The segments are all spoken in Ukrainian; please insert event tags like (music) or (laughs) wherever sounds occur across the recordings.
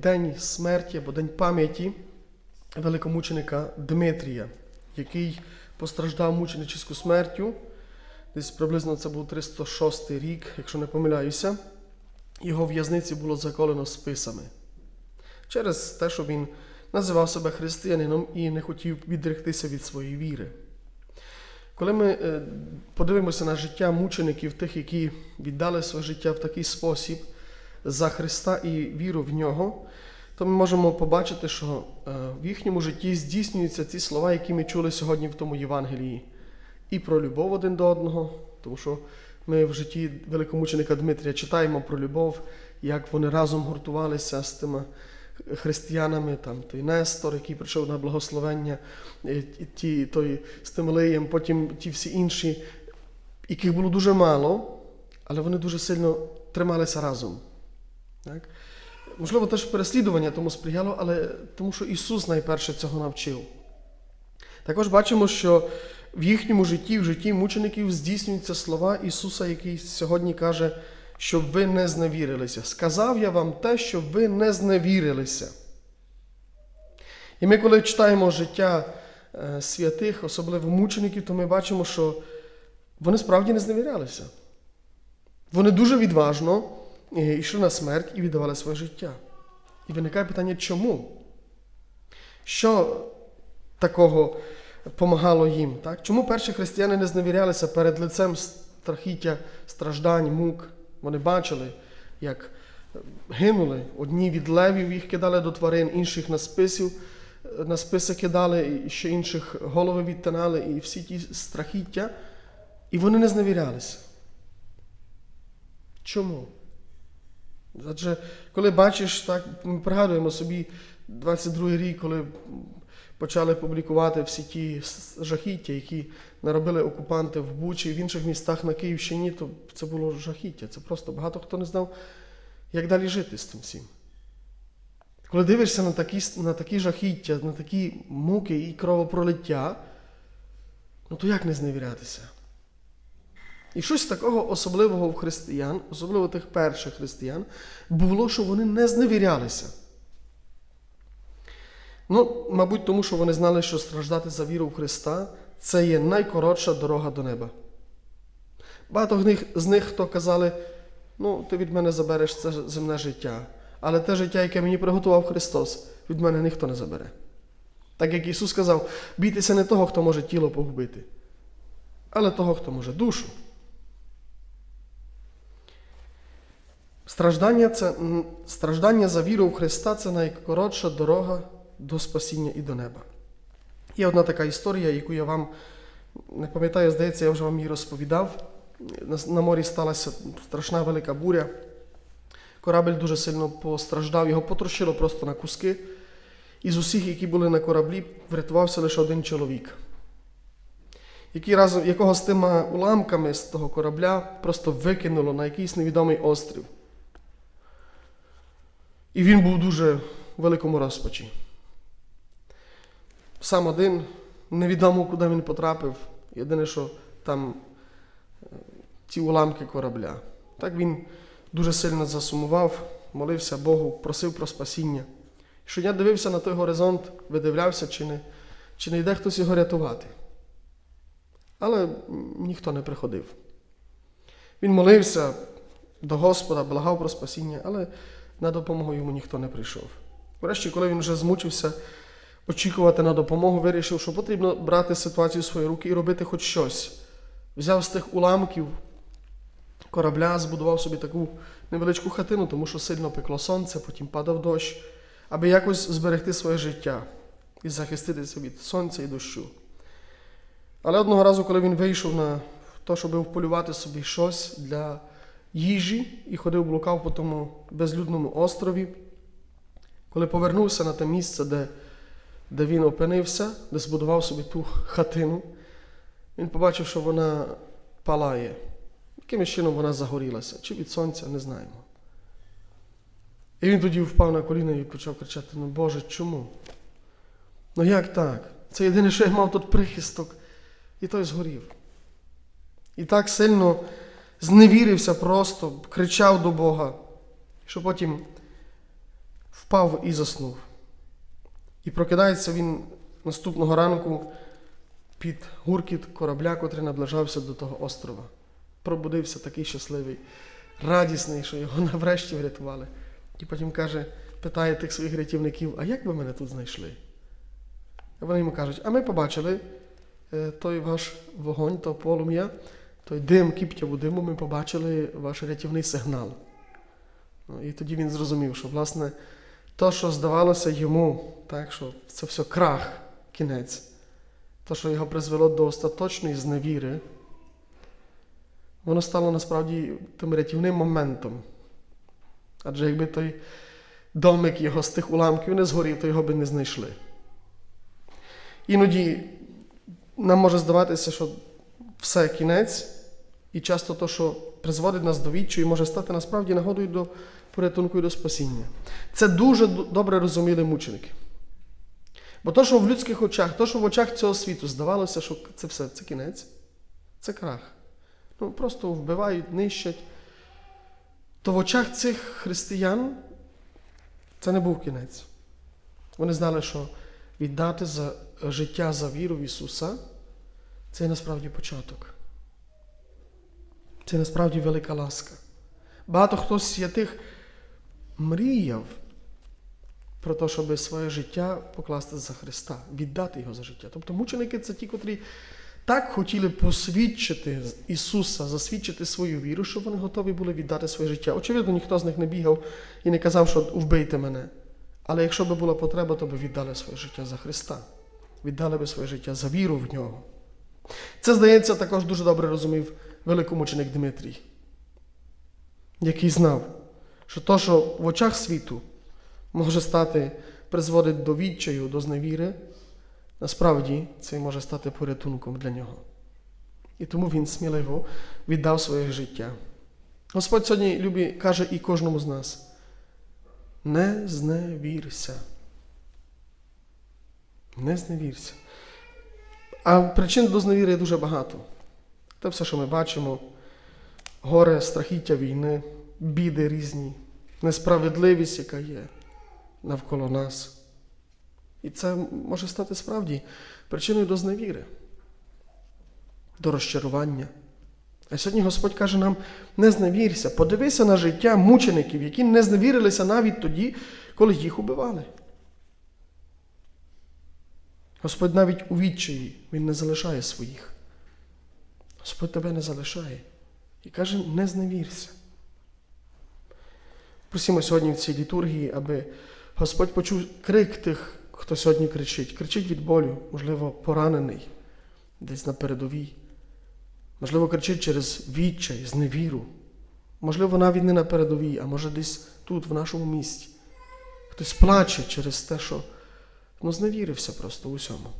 день смерті або день пам'яті великомученика Дмитрія, який постраждав мученическу смертю. Десь приблизно це був 306 рік, якщо не помиляюся. Його в'язниці було заколено списами через те, що він називав себе християнином і не хотів відректися від своєї віри. Коли ми е, подивимося на життя мучеників, тих, які віддали своє життя в такий спосіб за Христа і віру в нього, то ми можемо побачити, що е, в їхньому житті здійснюються ці слова, які ми чули сьогодні в тому Євангелії, і про любов один до одного, тому що ми в житті великомученика Дмитрія читаємо про любов, як вони разом гуртувалися з тими християнами, там той Нестор, який прийшов на благословення, е, ті, той з Тимолеєм, потім ті всі інші, яких було дуже мало, але вони дуже сильно трималися разом. Так? Можливо, теж переслідування тому сприяло, але тому що Ісус найперше цього навчив. Також бачимо, що в їхньому житті, в житті мучеників здійснюються слова Ісуса, який сьогодні каже, щоб ви не зневірилися. Сказав я вам те, щоб ви не зневірилися. І ми, коли читаємо життя е, святих, особливо мучеників, то ми бачимо, що вони справді не зневірялися. Вони дуже відважно йшли на смерть і віддавали своє життя. І виникає питання, чому? Що такого помагало їм? Так? Чому перші християни не зневірялися перед лицем страхіття, страждань, мук? Вони бачили, як гинули. Одні від левів їх кидали до тварин, інших на списів, на списи кидали, і ще інших голови відтинали, і всі ті страхіття. І вони не зневірялися. Чому? Адже коли бачиш, так, ми пригадуємо собі 22-й рік, коли почали публікувати всі ті жахіття, які наробили окупанти в Бучі і в інших містах на Київщині, то це було жахіття. Це просто багато хто не знав, як далі жити з цим всім. Коли дивишся на такі, на такі жахіття, на такі муки і кровопролиття, ну то як не зневірятися? І щось такого особливого в християн, особливо тих перших християн, було, що вони не зневірялися. Ну, мабуть, тому що вони знали, що страждати за віру в Христа це є найкоротша дорога до неба. Багато з них, хто казали, ну, ти від мене забереш це земне життя, але те життя, яке мені приготував Христос, від мене ніхто не забере. Так як Ісус сказав, бійтеся не того, хто може тіло погубити, але того, хто може душу. Страждання, це, страждання за віру в Христа це найкоротша дорога до спасіння і до неба. Є одна така історія, яку я вам не пам'ятаю, здається, я вже вам її розповідав. На, морі сталася страшна велика буря. Корабель дуже сильно постраждав, його потрощило просто на куски. І з усіх, які були на кораблі, врятувався лише один чоловік, який разом, якого з тими уламками з того корабля просто викинуло на якийсь невідомий острів. І він був дуже в великому розпачі. Сам один, невідомо, куди він потрапив. Єдине, що там е, ті уламки корабля. Так він дуже сильно засумував, молився Богу, просив про спасіння. Щодня дивився на той горизонт, видивлявся, чи не, чи не йде хтось його рятувати. Але ніхто не приходив. Він молився до Господа, благав про спасіння, але на допомогу йому ніхто не прийшов. Врешті, коли він вже змучився очікувати на допомогу, вирішив, що потрібно брати ситуацію в свої руки і робити хоч щось. Взяв з тих уламків корабля, збудував собі таку невеличку хатину, тому що сильно пекло сонце, потім падав дощ, аби якось зберегти своє життя і захиститися від сонця і дощу. Але одного разу, коли він вийшов на те, щоб вполювати собі щось для їжі і ходив блукав по тому безлюдному острові, коли повернувся на те місце, де, де він опинився, де збудував собі ту хатину, він побачив, що вона палає. Якимось чином вона загорілася, чи від сонця, не знаємо. І він тоді впав на коліна і почав кричати: ну Боже, чому? Ну як так? Це єдине, що я мав тут прихисток, і той згорів. І так сильно зневірився просто, кричав до Бога, що потім впав і заснув. І прокидається він наступного ранку під гуркіт корабля, котрий наближався до того острова. Пробудився такий щасливий, радісний, що його (laughs) наврешті врятували. І потім каже, питає тих своїх рятівників, а як ви мене тут знайшли? А вони йому кажуть, а ми побачили е, той ваш вогонь, то полум'я, той дим, кіптяву диму, ми побачили ваш рятівний сигнал. І тоді він зрозумів, що, власне, то, що здавалося йому, так, що це все крах, кінець, то, що його призвело до остаточної зневіри, воно стало насправді тим рятівним моментом. Адже якби той домик його з тих уламків не згорів, то його би не знайшли. Іноді нам може здаватися, що все кінець, і часто то, що призводить нас до відчаю, може стати насправді нагодою до порятунку і до спасіння. Це дуже добре розуміли мученики. Бо то, що в людських очах, то, що в очах цього світу здавалося, що це все, це кінець, це крах. Ну, просто вбивають, нищать. То в очах цих християн це не був кінець. Вони знали, що віддати за життя за віру в Ісуса це насправді початок. Це насправді велика ласка. Багато хто з святих мріяв про те, щоб своє життя покласти за Христа, віддати його за життя. Тобто мученики це ті, котрі так хотіли посвідчити Ісуса, засвідчити свою віру, що вони готові були віддати своє життя. Очевидно, ніхто з них не бігав і не казав, що вбийте мене. Але якщо би була потреба, то би віддали своє життя за Христа, віддали би своє життя за віру в нього. Це, здається, також дуже добре розумів великомученик Дмитрій, який знав, що то, що в очах світу може стати, призводить до відчаю, до зневіри, насправді це може стати порятунком для нього. І тому він сміливо віддав своє життя. Господь сьогодні любі, каже і кожному з нас: не зневірся. Не зневірся. А причин до зневіри дуже багато. Те все, що ми бачимо: горе, страхіття війни, біди різні, несправедливість, яка є навколо нас. І це може стати справді причиною до зневіри, до розчарування. А сьогодні Господь каже нам: не зневірся, подивися на життя мучеників, які не зневірилися навіть тоді, коли їх убивали. Господь навіть у відчаї Він не залишає своїх. Господь тебе не залишає. І каже, не зневірся. Просимо сьогодні в цій літургії, аби Господь почув крик тих, хто сьогодні кричить. Кричить від болю, можливо, поранений, десь на передовій. Можливо, кричить через відчай, зневіру. Можливо, навіть не на передовій, а може десь тут, в нашому місті. Хтось плаче через те, що ну, зневірився просто у всьому.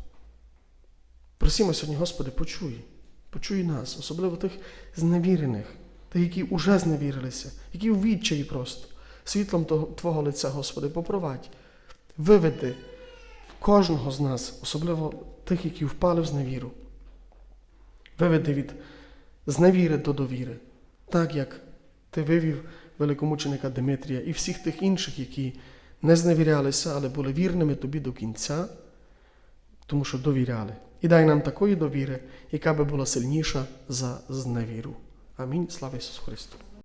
Просимо сьогодні, Господи, почуй, почуй нас, особливо тих зневірених, тих, які вже зневірилися, які у відчаї просто, світлом Твого лиця, Господи, попровадь, виведи кожного з нас, особливо тих, які впали в зневіру. Виведи від зневіри до довіри, так як ти вивів великомученика Димитрія і всіх тих інших, які не зневірялися, але були вірними тобі до кінця, тому що довіряли. І дай нам такої довіри, яка би була сильніша за зневіру. Амінь. Слава Ісусу Христу!